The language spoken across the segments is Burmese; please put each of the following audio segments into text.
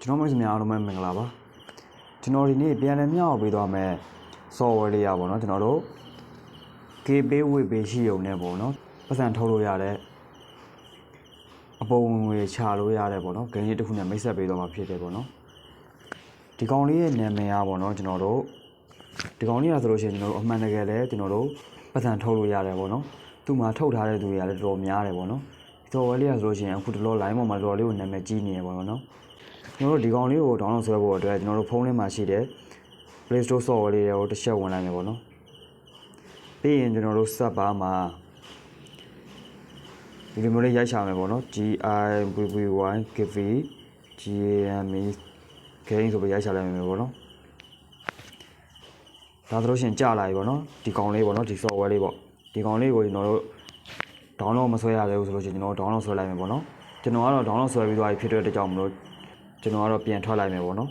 ကျွန်တော်မိတ်ဆွေများအားလုံးပဲမင်္ဂလာပါကျွန်တော်ဒီနေ့ပြန်လည်မျှဝေပေးသွားမယ် software လေးရပါတော့ကျွန်တော်တို့ K-pay Webpay ရှိုံနဲ့ပေါ့နော်ပတ်စံထုတ်လို့ရတဲ့အပုံဝင်ငွေချလို့ရတယ်ပေါ့နော်ဂိမ်းလေးတစ်ခုနဲ့မိတ်ဆက်ပေးသွားမှာဖြစ်တယ်ပေါ့နော်ဒီကောင်လေးရဲ့နာမည်ကပေါ့နော်ကျွန်တော်တို့ဒီကောင်လေးကဆိုလို့ရှိရင်ကျွန်တော်တို့အမှန်တကယ်လဲကျွန်တော်တို့ပတ်စံထုတ်လို့ရတယ်ပေါ့နော်သူ့မှာထုတ်ထားတဲ့သူတွေကလည်းတော်တော်များတယ်ပေါ့နော် software လေးကဆိုလို့ရှိရင်အခုဒီလို line ပေါ်မှာတော်တော်လေးကိုနာမည်ကြီးနေရပေါ့နော် ကျွန်တော်တို့ဒီကောင်လေးကို download ဆွဲဖို့အတွက်ကျွန်တော်တို့ဖုန်းထဲမှာရှိတဲ့ Play Store software လေးတွေကိုတစ်ချက်ဝင်လိုက်မယ်ပေါ့နော်ပြီးရင်ကျွန်တော်တို့ sub bar မှာဒီလိုမျိုးလေးရိုက်ရှာမယ်ပေါ့နော် G I V V Y K V G M E game ဆိုပြီးရိုက်ရှာလိုက်မယ်ပေါ့နော်ဒါဆိုလို့ရှိရင်ကြာလာပြီပေါ့နော်ဒီကောင်လေးပေါ့နော်ဒီ software လေးပေါ့ဒီကောင်လေးကိုကျွန်တော်တို့ download မဆွဲရသေးဘူးဆိုလို့ရှိရင်ကျွန်တော်တို့ download ဆွဲလိုက်မယ်ပေါ့နော်ကျွန်တော်ကတော့ download ဆွဲပြီးသွားပြီဖြစ်တဲ့အတွက်ကြောင့်မလို့ ကျွန်တော်ကတော့ပြန်ထွက်လိုက်မယ်ပေါ့နော်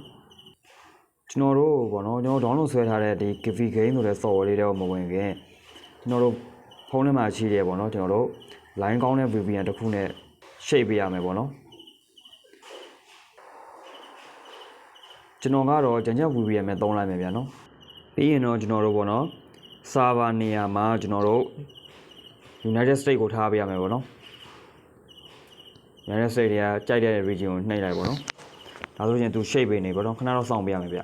ကျွန်တော်တို့ပေါ့နော်ကျွန်တော် download ဆွဲထားတဲ့ဒီ Kiwi game ဆိုတဲ့ software လေးတွေကိုမဝင်ခင်ကျွန်တော်တို့ဖုန်းထဲမှာရှိတယ်ပေါ့နော်ကျွန်တော်တို့ line ကောင်းတဲ့ VPN တစ်ခုနဲ့ shape ပေးရမယ်ပေါ့နော်ကျွန်တော်ကတော့ကြံကြက် VPN ပဲသုံးလိုက်မယ်ဗျာနော်ပြီးရင်တော့ကျွန်တော်တို့ပေါ့နော် server နေရာမှာကျွန်တော်တို့ United States ကိုထားပေးရမယ်ပေါ့နော် United States တွေကကြိုက်တဲ့ region ကိုနှိပ်လိုက်ပေါ့နော် ဒါဆိုရင်သူ shape ပေးနေပေါ့နော်ခဏတော့စောင့်ပေးရမယ်ဗျ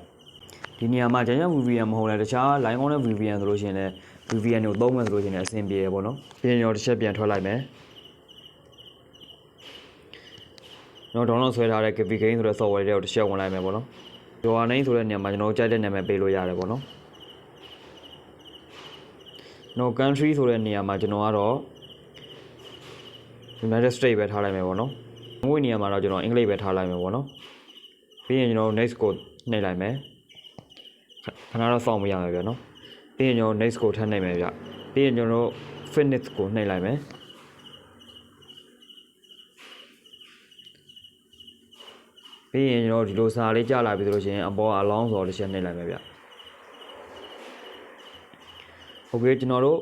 ဒီနေရာမှာကျန်ကျန် VPN မဟုတ်လဲတခြား line ကောင်းတဲ့ VPN ဆိုလို့ရှိရင်လည်း VPN ကိုသုံးမယ်ဆိုလို့ရှိရင်လည်းအဆင်ပြေရပေါ့နော်ပြီးရင်တော့တစ်ချက်ပြန်ထွက်လိုက်မယ်ကျွန်တော် download ဆွဲထားတဲ့ KV game ဆိုတဲ့ software တွေကိုတစ်ချက်ဝင်လိုက်မယ်ပေါ့နော် Your name ဆိုတဲ့နေရာမှာကျွန်တော်ကြိုက်တဲ့နာမည်ပေးလို့ရတယ်ပေါ့နော် No country ဆိုတဲ့နေရာမှာကျွန်တော်ကတော့ United States ပဲထားလိုက်မယ်ပေါ့နော်ငွေနေရာမှာတော့ကျွန်တော်အင်္ဂလိပ်ပဲထားလိုက်မယ်ပေါ့နော် ပြီးရင်ကျွန်တော် next ကိုနှိပ်လိုက်မယ်ခဏတော့စောင့်မရမယ်ဗျာနော်ပြီးရင်ကျွန်တော် next ကိုထပ်နှိပ်မယ်ဗျပြီးရင်ကျွန်တော် finish ကိုနှိပ်လိုက်မယ်ပြီးရင်ကျွန်တော်ဒီလိုစာလေးကြာလာပြီဆိုလို့ရှိရင်အပေါ်အလောင်းဆိုတော့တစ်ချက်နှိပ်လိုက်မယ်ဗျဟုတ်ကဲ့ကျွန်တော်တို့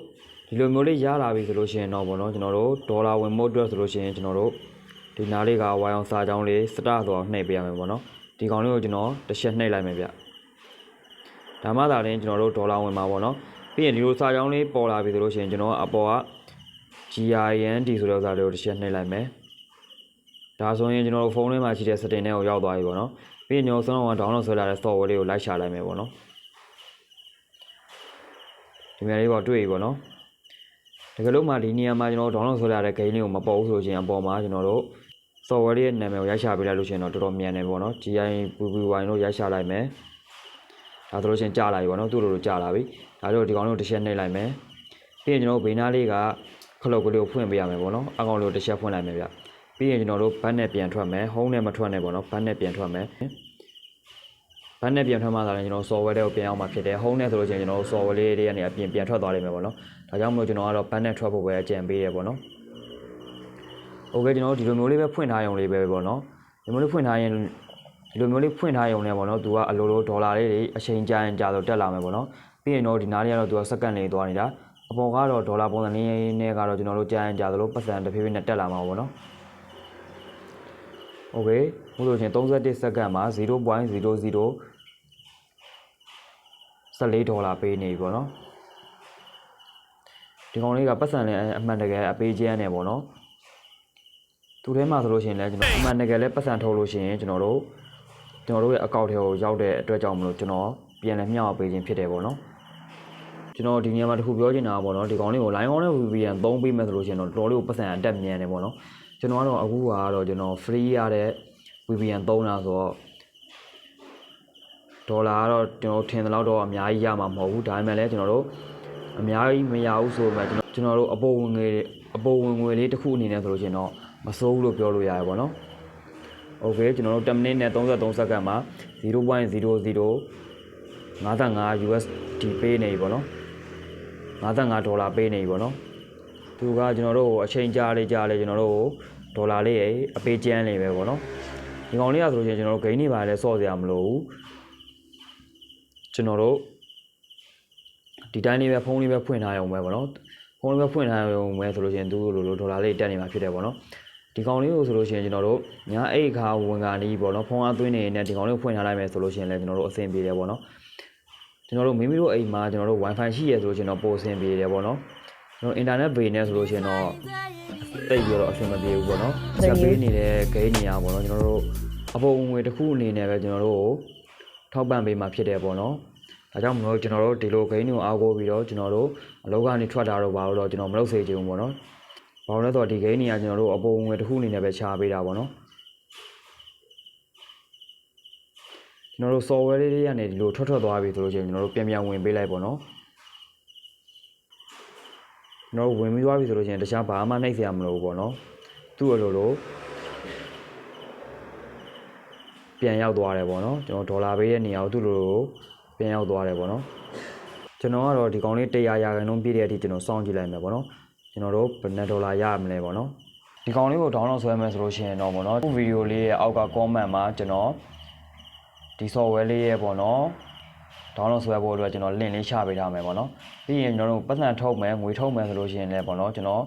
ဒီလိုမျိုးလေးရလာပြီဆိုလို့ရှိရင်တော့ဗောနော်ကျွန်တော်တို့ဒေါ်လာဝင်မို့အတွက်ဆိုလို့ရှိရင်ကျွန်တော်တို့ဒီနားလေးကဝိုင်းအောင်စာကြောင်းလေးစတဆိုတော့နှိပ်ပေးရမယ်ဗောနော် ဒီကောင်လေးကိုကျွန်တော်တစ်ချက်နှိပ်လိုက်မယ်ဗျဒါမှသာရင်ကျွန်တော်တို့ဒေါ်လာဝင်မှာဗောနော်ပြီးရင်ဒီလိုစာကြောင်းလေးပေါ်လာပြီဆိုလို့ရှိရင်ကျွန်တော်အပေါ်က GIND ဆိုတဲ့ဥစ္စာလေးကိုတစ်ချက်နှိပ်လိုက်မယ်ဒါဆိုရင်ကျွန်တော်တို့ဖုန်းထဲမှာရှိတဲ့ setting တွေကိုရောက်သွားပြီဗောနော်ပြီးရင်ကျွန်တော်ဆုံးတော့ download ဆွဲလာတဲ့ software လေးကိုလိုက်ရှာလိုက်မယ်ဗောနော်ဒီမြန်လေးပေါ့တွေ့ပြီဗောနော်တကယ်လို့မှဒီနေရာမှာကျွန်တော် download ဆွဲလာတဲ့ game လေးကိုမပေါ်ဘူးဆိုလို့ရှိရင်အပေါ်မှာကျွန်တော်တို့ software ရဲ့နာမည်ကိုရိုက်ရှာပေးလိုက်လို့ရှိရင်တော့တော်တော်မြန်တယ်ပေါ့နော် GI VVY လို့ရိုက်ရှာလိုက်မယ်ဒါဆိုလို့ရှိရင်ကြာလာပြီပေါ့နော်သူ့လိုလိုကြာလာပြီဒါတို့ဒီကောင်လေးကိုတစ်ချက်နှိပ်လိုက်မယ်ပြီးရင်ကျွန်တော်တို့ဘေးနားလေးကခလုတ်ကလေးကိုဖွင့်ပေးရမယ်ပေါ့နော်အကောင်လေးကိုတစ်ချက်ဖွင့်လိုက်မယ်ဗျပြီးရင်ကျွန်တော်တို့ဘတ်နဲ့ပြန်ထွက်မယ် home နဲ့မထွက်နဲ့ပေါ့နော်ဘတ်နဲ့ပြန်ထွက်မယ်ဘတ်နဲ့ပြန်ထွက်မှသာလည်းကျွန်တော် software တွေကိုပြန်အောင်မှာဖြစ်တယ် home နဲ့ဆိုလို့ရှိရင်ကျွန်တော်တို့ software လေးတွေကနေအပြင်ပြန်ထွက်သွားလိမ့်မယ်ပေါ့နော်ဒါကြောင့်မလို့ကျွန်တော်ကတော့ဘတ်နဲ့ထွက်ဖို့ပဲအကြံပေးတယ်ပေါ့နော် โอเคကျွန်တော်တို့ဒီလိုမျိုးလေးပဲဖွင့်ထားရုံလေးပဲပေါ့နော်ဒီလိုမျိုးလေးဖွင့်ထားရင်ဒီလိုမျိုးလေးဖွင့်ထားရုံနဲ့ပေါ့နော်သူကအလိုလိုဒေါ်လာလေးတွေအချိန်ကြာရင်ကြာဆိုတက်လာမယ်ပေါ့နော်ပြီးရင်တော့ဒီနားလေးကတော့သူကစက္ကန့်လေးသွားနေတာအပေါ်ကတော့ဒေါ်လာပုံစံလေးနဲ့ကတော့ကျွန်တော်တို့ကြာရင်ကြာသလိုပတ်စံတစ်ဖြည်းဖြည်းနဲ့တက်လာမှာပေါ့နော်โอเคဘုလို့ချင်း31စက္ကန့်မှာ0.00 14ဒေါ်လာပေးနေပြီပေါ့နော်ဒီကောင်လေးကပတ်စံလည်းအမှန်တကယ်အပေးခြင်းနဲ့ပေါ့နော် သူထဲမှာဆိုလို့ရှိရင်လည်းကျွန်တော်အမှန်တကယ်လည်းပတ်စံထုတ်လို့ရှိရင်ကျွန်တော်တို့ကျွန်တော်တို့ရဲ့အကောင့်ထဲကိုရောက်တဲ့အတွက်ကြောင့်မလို့ကျွန်တော်ပြန်လည်းမျှော်ပေးခြင်းဖြစ်တယ်ပေါ့နော်ကျွန်တော်ဒီနေရာမှာတခုပြောချင်တာပေါ့နော်ဒီကောင်လေးကို line ကောင်းတဲ့ VPN သုံးပေးမယ်ဆိုလို့ရှိရင်တော့တော်တော်လေးကိုပတ်စံအတက်မြန်တယ်ပေါ့နော်ကျွန်တော်ကတော့အခုကတော့ကျွန်တော် free ရတဲ့ VPN သုံးတာဆိုတော့ဒေါ်လာကတော့ကျွန်တော်ထင်သလောက်တော့အများကြီးရမှာမဟုတ်ဘူးဒါပေမဲ့လည်းကျွန်တော်တို့အများကြီးမရဘူးဆိုပေမဲ့ကျွန်တော်ကျွန်တော်တို့အပေါ်ဝင်ငွေအပေါ်ဝင်ငွေလေးတစ်ခုအနေနဲ့ဆိုလို့ရှိရင်တော့ မစိုးဘူးလို့ပြောလို့ရတယ်ပေါ့နော်โอเคကျွန်တော်တို့10မိနစ်နဲ့33စက္ကန့်မှာ0.00 55 USD ပေးနေပြီပေါ့နော်55ဒေါ်လာပေးနေပြီပေါ့နော်သူကကျွန်တော်တို့ကိုအချိန်ကြာလေးကြာလေးကျွန်တော်တို့ကိုဒေါ်လာလေးရဲ့အပေးကျန်းလေးပဲပေါ့နော်ဒီကောင်လေးကဆိုလို့ရှိရင်ကျွန်တော်တို့ဂိမ်းနေပါလဲစော့စရာမလိုဘူး ကျွန်တော်တို့ဒီတိုင်းလေးပဲဖုန်းလေးပဲဖွင့်ထားရုံပဲပေါ့နော်ဖုန်းလေးပဲဖွင့်ထားရုံပဲဆိုလို့ရှိရင်သူလိုလိုဒေါ်လာလေးတက်နေမှာဖြစ်တယ်ပေါ့နော် ဒီကောင်လေးကိုဆိုလို့ရှိရင်ကျွန်တော်တို့ညာအိတ်ခါဝင်ခါနီးပေါ့နော်ဖုန်းအားသွင်းနေနေဒီကောင်လေးကိုဖွင့်ထားလိုက်မယ်ဆိုလို့ရှိရင်လည်းကျွန်တော်တို့အဆင်ပြေတယ်ပေါ့နော်ကျွန်တော်တို့မိမိတို့အိမ်မှာကျွန်တော်တို့ Wi-Fi ရှိရဆိုလို့ရှိရင်တော့ပိုအဆင်ပြေတယ်ပေါ့နော်ကျွန်တော် internet ဘေးနဲ့ဆိုလို့ရှိရင်တော့တိတ်ပြီးတော့အဆင်မပြေဘူးပေါ့နော်ဆက်ပေးနေတဲ့ဂိမ်းနေရပေါ့နော်ကျွန်တော်တို့အပုံငွေတစ်ခုအနေနဲ့ပဲကျွန်တော်တို့ထောက်ပံ့ပေးမှာဖြစ်တယ်ပေါ့နော်ဒါကြောင့်မလို့ကျွန်တော်တို့ဒီလိုဂိမ်းတွေကိုအားကိုးပြီးတော့ကျွန်တော်တို့အလောကနေထွက်တာတော့ဘာလို့တော့ကျွန်တော်မလုပ်စေချင်ဘူးပေါ့နော်။ ဘာလို့လဲဆိုတော့ဒီဂိမ်းနေရာကျွန်တော်တို့အပေါ်ငွေတစ်ခုအနေနဲ့ပဲရှားပေးတာပေါ့နော်ကျွန်တော်တို့ software လေးတွေကနေဒီလိုထွက်ထွက်သွားပြီဆိုလို့ရှိရင်ကျွန်တော်တို့ပြန်ပြန်ဝင်ပေးလိုက်ပေါ့နော်ကျွန်တော်တို့ဝင်ပြီးသွားပြီဆိုလို့ရှိရင်တခြားဘာမှနှိပ်စရာမလိုဘူးပေါ့နော်သူ့အလိုလိုပြန်ရောက်သွားတယ်ပေါ့နော်ကျွန်တော်ဒေါ်လာပေးတဲ့နေရာကိုသူ့လိုလိုပြန်ရောက်သွားတယ်ပေါ့နော်ကျွန်တော်ကတော့ဒီကောင်လေး100ရာခိုင်နှုန်းပြည့်တဲ့အထိကျွန်တော်စောင့်ကြည့်လိုက်မယ်ပေါ့နော် ကျွန်တော်တို့ဘယ်နှစ်ဒေါ်လာရမလဲပေါ့နော်။ဒီကောင်လေးကို download ဆွဲမယ်ဆိုလို့ရှိရင်တော့ပေါ့နော်။ဒီဗီဒီယိုလေးရဲ့အောက်က comment မှာကျွန်တော်ဒီ software လေးရဲ့ပေါ့နော် download ဆွဲဖို့အတွက်ကျွန်တော် link လေးချပေးထားမယ်ပေါ့နော်ပြီးရင်ကျွန်တော်တို့ပတ်စံထုတ်မယ်ငွေထုတ်မယ်ဆိုလို့ရှိရင်လည်းပေါ့နော်ကျွန်တော်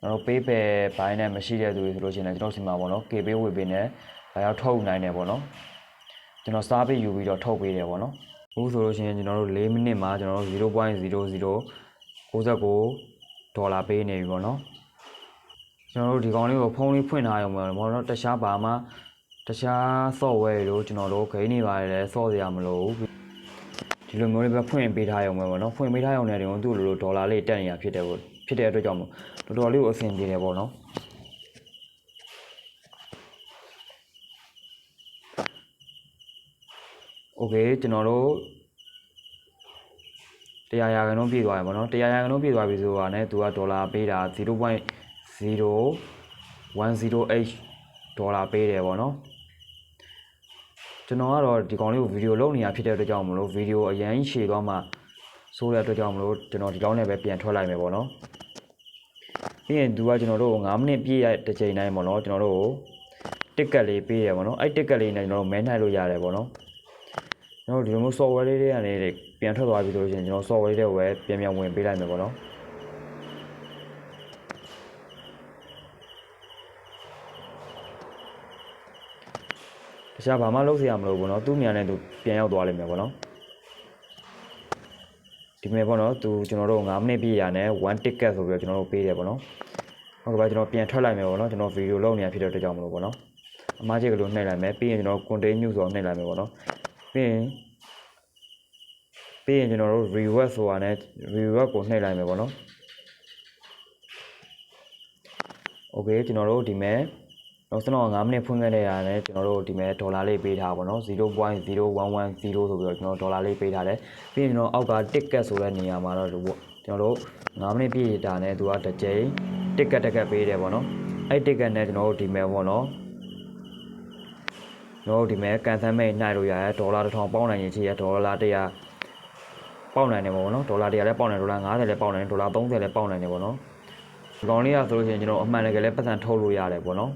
ကျွန်တော် PayPal ဘိုင်းနဲ့မရှိတဲ့သူတွေဆိုလို့ရှိရင်လည်းကျွန်တော်စီမှာပေါ့နော် KB ဝေပေးနဲ့ဒါရောက်ထုတ်နိုင်တယ်ပေါ့နော်ကျွန်တော်စားပေးယူပြီးတော့ထုတ်ပေးတယ်ပေါ့နော်အခုဆိုလို့ရှိရင်ကျွန်တော်တို့၄မိနစ်မှာကျွန်တော်တို့0.0069 ဒေါ်လာပေးနေပြီပေါ့နော်ကျွန်တော်တို့ဒီကောင်လေးကိုဖုန်းလေးဖွင့်ထားရုံပဲပေါ့နော်တခြားဘာမှတခြား software တွေလို့ကျွန်တော်တို့ဂိမ်းနေပါတယ်လဲစော့စရာမလိုဘူး ဒီလိုမျိုးလေးပဲဖွင့်ပေးထားရုံပဲပေါ့နော်ဖွင့်ပေးထားရုံနဲ့တင်သူ့လိုလိုဒေါ်လာလေးတက်နေတာဖြစ်တယ်ပေါ့ဖြစ်တဲ့အတွက်ကြောင့်မို့တော်တော်လေးကိုအဆင်ပြေတယ်ပေါ့နော်โอเคကျွန်တော်တို့ တရားရာခိုင်နှုန်းပြည့်သွားပြီပေါ့နော်တရားရာခိုင်နှုန်းပြည့်သွားပြီဆိုတာနဲ့သူကဒေါ်လာပေးတာ0.0108ဒေါ်လာပေးတယ်ပေါ့နော်ကျွန်တော်ကတော့ဒီကောင်လေးကိုဗီဒီယိုလုပ်နေတာဖြစ်တဲ့အတွက်ကြောင့်မလို့ဗီဒီယိုအရင်ရှည်သွားမှဆိုးတဲ့အတွက်ကြောင့်မလို့ကျွန်တော်ဒီကောင်နဲ့ပဲပြန်ထွက်လိုက်မယ်ပေါ့နော်ပြီးရင်သူကကျွန်တော်တို့9မိနစ်ပြည့်ရတဲ့ချိန်တိုင်းပေါ့နော်ကျွန်တော်တို့တစ်ကက်လေးပေးရပေါ့နော်အဲ့တစ်ကက်လေးနဲ့ကျွန်တော်တို့မဲနှိုက်လို့ရတယ်ပေါ့နော်ကျွန်တော်တို့ဒီလိုမျိုး software လေးတွေကနေ ပြန်ထွက်သွားပြီဆိုလို့ရှိရင်ကျွန်တော် software လေးတွေကိုပဲပြန်ပြန်ဝင်ပေးလိုက်မယ်ပေါ့နော်တခြားဘာမှလုပ်စရာမလိုဘူးเนาะသူ့မြန်နဲ့သူပြန်ရောက်သွားလိမ့်မယ်ပေါ့နော်ဒီမဲ့ပေါ့နော်သူကျွန်တော်တို့9မိနစ်ပြည့်ရနဲ့1 ticket ဆိုပြီးတော့ကျွန်တော်တို့ပေးတယ်ပေါ့နော်ဟုတ်ကဲ့ပါကျွန်တော်ပြန်ထွက်လိုက်မယ်ပေါ့နော်ကျွန်တော်ဗီဒီယိုလုပ်နေတာဖြစ်တဲ့အတွက်ကြောင့်မလို့ပေါ့နော်အမားကြီးကလို့နှိပ်လိုက်မယ်ပြီးရင်ကျွန်တော် continue ဆိုတော့နှိပ်လိုက်မယ်ပေါ့နော်ပြီးရင် ပြီးရင်ကျွန်တော်တို့ reward ဆိုတာ ਨੇ reward ကိုနှိပ်လိုက်မယ်ပေါ့နော် okay ကျွန်တော်တို့ဒီမဲ့တော့ကျွန်တော်9မိနစ်ဖွင့်ခဲ့တဲ့ရာနဲ့ကျွန်တော်တို့ဒီမဲ့ဒေါ်လာလေးပေးထားပါတော့0.0110ဆိုပြီးတော့ကျွန်တော်ဒေါ်လာလေးပေးထားတယ်ပြီးရင်ကျွန်တော်အောက်က ticket ဆိုတဲ့နေရာမှာတော့ပေါ့ကျွန်တော်တို့9မိနစ်ပြည့်တာနဲ့သူကတစ်ကြိမ် ticket တစ်ကက်ပေးတယ်ပေါ့နော်အဲ့ ticket နဲ့ကျွန်တော်တို့ဒီမဲ့ပေါ့နော်ကျွန်တော်တို့ဒီမဲ့ကန်ဆယ်မဲ့နိုင်လို့ရတယ်ဒေါ်လာ1000ပေါင်းနိုင်ရင်ချေရဒေါ်လာ100 ပေါက်နိုင်တယ်ပေါ့နော်ဒေါ်လာ100လည်းပေါက်နိုင်ဒေါ်လာ90လည်းပေါက်နိုင်ဒေါ်လာ30လည်းပေါက်နိုင်တယ်ပေါ့နော်ဒီကောင်လေးကဆိုလို့ရှိရင်ကျွန်တော်အမှန်တကယ်လည်းပတ်စံထုတ်လို့ရတယ်ပေါ့နော်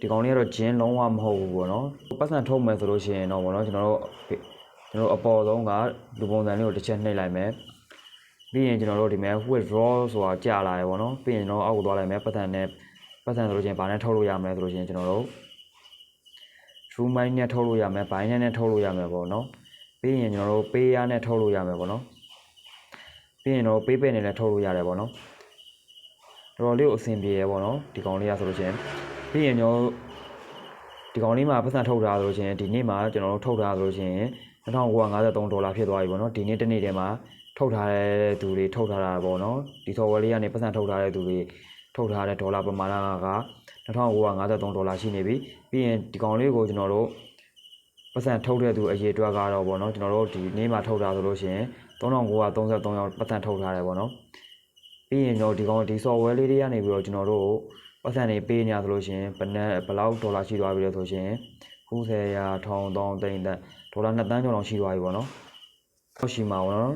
ဒီကောင်လေးကတော့ဂျင်းလုံးဝမဟုတ်ဘူးပေါ့နော်ပတ်စံထုတ်မယ်ဆိုလို့ရှိရင်တော့ပေါ့နော်ကျွန်တော်တို့ကျွန်တော်တို့အပေါ်ဆုံးကလူပုံစံလေးကိုတစ်ချက်နှိပ်လိုက်မယ်ပြီးရင်ကျွန်တော်တို့ဒီမဲ့ withdraw ဆိုတာကြာလာတယ်ပေါ့နော်ပြီးရင်ကျွန်တော်အောက်ကိုသွားလိုက်မယ်ပတ်စံနဲ့ပတ်စံဆိုလို့ရှိရင်ဘာနဲ့ထုတ်လို့ရမလဲဆိုလို့ရှိရင်ကျွန်တော်တို့ true mind နဲ့ထုတ်လို့ရမယ် binance နဲ့ထုတ်လို့ရမယ်ပေါ့နော် ပြီးရင်ကျွန်တော်တို့ pay ရနဲ့ထုတ်လို့ရမယ်ပေါ့နော်ပြီးရင်တော့ paypal နဲ့လည်းထုတ်လို့ရတယ်ပေါ့နော်တော်တော်လေးကိုအဆင်ပြေရပေါ့နော်ဒီကောင်လေးရဆိုလို့ရှိရင်ပြီးရင်ကျွန်တော်ဒီကောင်လေးမှာပတ်စံထုတ်ထားဆိုလို့ရှိရင်ဒီနေ့မှာကျွန်တော်တို့ထုတ်ထားဆိုလို့ရှိရင်2953ဒေါ်လာဖြစ်သွားပြီပေါ့နော်ဒီနေ့တစ်နေ့တည်းမှာထုတ်ထားတဲ့သူတွေထုတ်ထားတာပေါ့နော်ဒီ software လေးကနေပတ်စံထုတ်ထားတဲ့သူတွေထုတ်ထားတဲ့ဒေါ်လာပမာဏက2953ဒေါ်လာရှိနေပြီပြီးရင်ဒီကောင်လေးကိုကျွန်တော်တို့ ပတ်စံထုတ်တဲ့သူအရေအတွက်ကတော့ပေါ့နော်ကျွန်တော်တို့ဒီနေ့မှာထုတ်တာဆိုလို့ရှိရင်3933ရောက်ပတ်စံထုတ်ထားတယ်ပေါ့နော်ပြီးရင်ကျွန်တော်ဒီကောင်ဒီ software လေးတွေကနေပြီးတော့ကျွန်တော်တို့ပတ်စံတွေပေးနေရဆိုလို့ရှိရင်ဘယ်နဲ့ဘယ်လောက်ဒေါ်လာရှိသွားပြီလဲဆိုရှင်90ရာထောင်တောင်းတိန်တန်ဒေါ်လာ2တန်းကျော်လောက်ရှိသွားပြီပေါ့နော်ဟုတ်ရှိမှာပေါ့နော်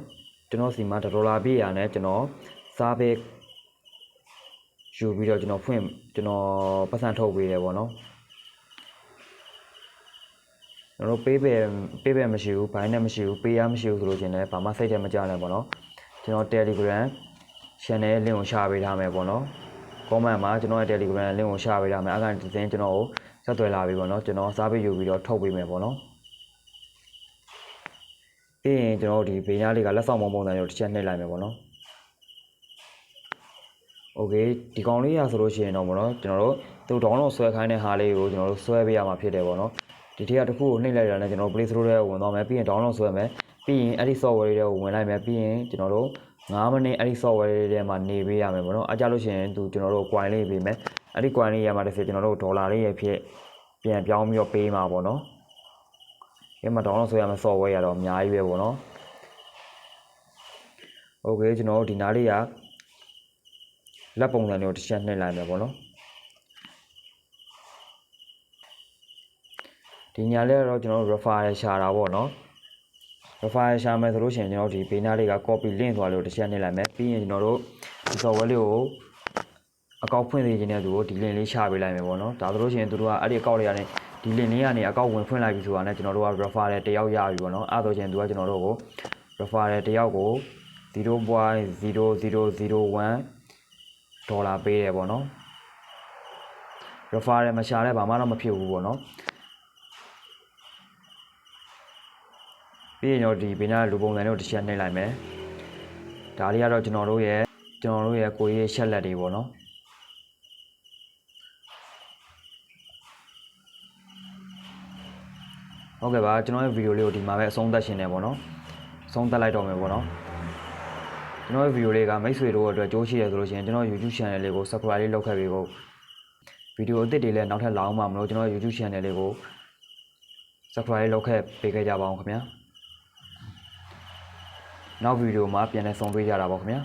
ကျွန်တော်စီမှာဒေါ်လာပြည့်ရနဲ့ကျွန်တော်စားပေးယူပြီးတော့ကျွန်တော်ဖွင့်ကျွန်တော်ပတ်စံထုတ်ပေးတယ်ပေါ့နော် ကျွန်တော်ပေးပဲပေးပဲမရှိဘူးဘိုင်းနဲ့မရှိဘူးပေးရမရှိဘူးဆိုလို့ရှင်လည်းဘာမှစိတ်ထဲမကြနဲ့ပေါ့နော်ကျွန်တော် Telegram channel link ကိုရှာပေးထားမယ်ပေါ့နော် comment မှာကျွန်တော်ရဲ့ Telegram link ကို share ပေးရမယ်အဲ့ဒါဒီသင်းကျွန်တော်ကိုဆက်သွယ်လာပြီပေါ့နော်ကျွန်တော်စားပေးယူပြီးတော့ထုတ်ပေးမယ်ပေါ့နော်ပြီးရင်ကျွန်တော်တို့ဒီဘေးနားလေးကလက်ဆောင်ပုံပုံစံမျိုးတစ်ချက်နှိပ်လိုက်မယ်ပေါ့နော်โอเคဒီကောင်လေးရဆိုလို့ရှိရင်တော့ပေါ့နော်ကျွန်တော်တို့သူဒေါင်းလုံးဆွဲခိုင်းတဲ့ဟာလေးကိုကျွန်တော်တို့ဆွဲပေးရမှာဖြစ်တယ်ပေါ့နော် ဒီထဲကတစ်ခုကိုနှိပ်လိုက်တာနဲ့ကျွန်တော်တို့ Play Store ထဲဝင်သွားမယ်ပြီးရင် download ဆွဲမယ်ပြီးရင်အဲ့ဒီ software တွေထဲကိုဝင်လိုက်မယ်ပြီးရင်ကျွန်တော်တို့9မိနစ်အဲ့ဒီ software တွေထဲမှာနေပေးရမယ်ပေါ့နော်အကြလို့ရှိရင်သူကျွန်တော်တို့ coin လေးပေးမယ်အဲ့ဒီ coin လေးရမှာတစ်ဖြစ်ကျွန်တော်တို့ဒေါ်လာလေးရဖြစ်ပြန်ပြောင်းပြီးတော့ပေးမှာပေါ့နော်ဒီမှာ download ဆွဲရမယ် software ရတော့အများကြီးပဲပေါ့နော် okay ကျွန်တော်တို့ဒီနားလေးကလက်ပုံစံမျိုးတစ်ချက်နှိပ်လိုက်မယ်ပေါ့နော် ဒီညာလေးကတော့ကျွန်တော်တို့ refer ရှာတာပေါ့နော် refer ရှာမယ်ဆိုလို့ရှိရင်ကျွန်တော်တို့ဒီဘေးနားလေးက copy link သွားလို့တစ်ချက်နှိပ်လိုက်မယ်ပြီးရင်ကျွန်တော်တို့ဒီ software လေးကိုအကောက်ဖွင့်စေခြင်းတဲ့သူကိုဒီ link လေးချပေးလိုက်မယ်ပေါ့နော်ဒါဆိုလို့ရှိရင်သူတို့ကအဲ့ဒီအကောက်တွေကနေဒီ link လေးကနေအကောက်ဝင်ဖွင့်လိုက်ပြီဆိုတာနဲ့ကျွန်တော်တို့က refer တဲ့တယောက်ရပြီပေါ့နော်အဲ့ဒါဆိုရင်သူကကျွန်တော်တို့ကို refer တဲ့တယောက်ကို0.0001ဒေါ်လာပေးတယ်ပေါ့နော် refer တဲ့မရှာတဲ့ဘာမှတော့မဖြစ်ဘူးပေါ့နော် ပြီးရင်တော့ဒီဘေးနားလူပုံစံတွေကိုတစ်ချက်နှိပ်လိုက်မယ်ဒါတွေကတော့ကျွန်တော်တို့ရဲ့ကျွန်တော်တို့ရဲ့ကိုယ်ရေးရှက်လက်တွေပေါ့နော်ဟုတ်ကဲ့ပါကျွန်တော်ရဲ့ဗီဒီယိုလေးကိုဒီမှာပဲအဆုံးသတ်ရှင်နေပေါ့နော်အဆုံးသတ်လိုက်တော့မယ်ပေါ့နော်ကျွန်တော်ရဲ့ဗီဒီယိုလေးကမိတ်ဆွေတို့အတွက်ကြိုးရှိရဆိုလို့ရှိရင်ကျွန်တော် YouTube channel လေးကို subscribe လေးလုပ်ခဲ့ပေးဖို့ဗီဒီယိုအသစ်တွေလည်းနောက်ထပ်လာအောင်မှာမလို့ကျွန်တော် YouTube channel လေးကို subscribe လုပ်ခဲ့ပေးခဲ့ကြပါအောင်ခင်ဗျာ နောက်ဗီဒီယိုမှာပြန်လည်ဆုံတွေ့ကြတာပါခင်ဗျာ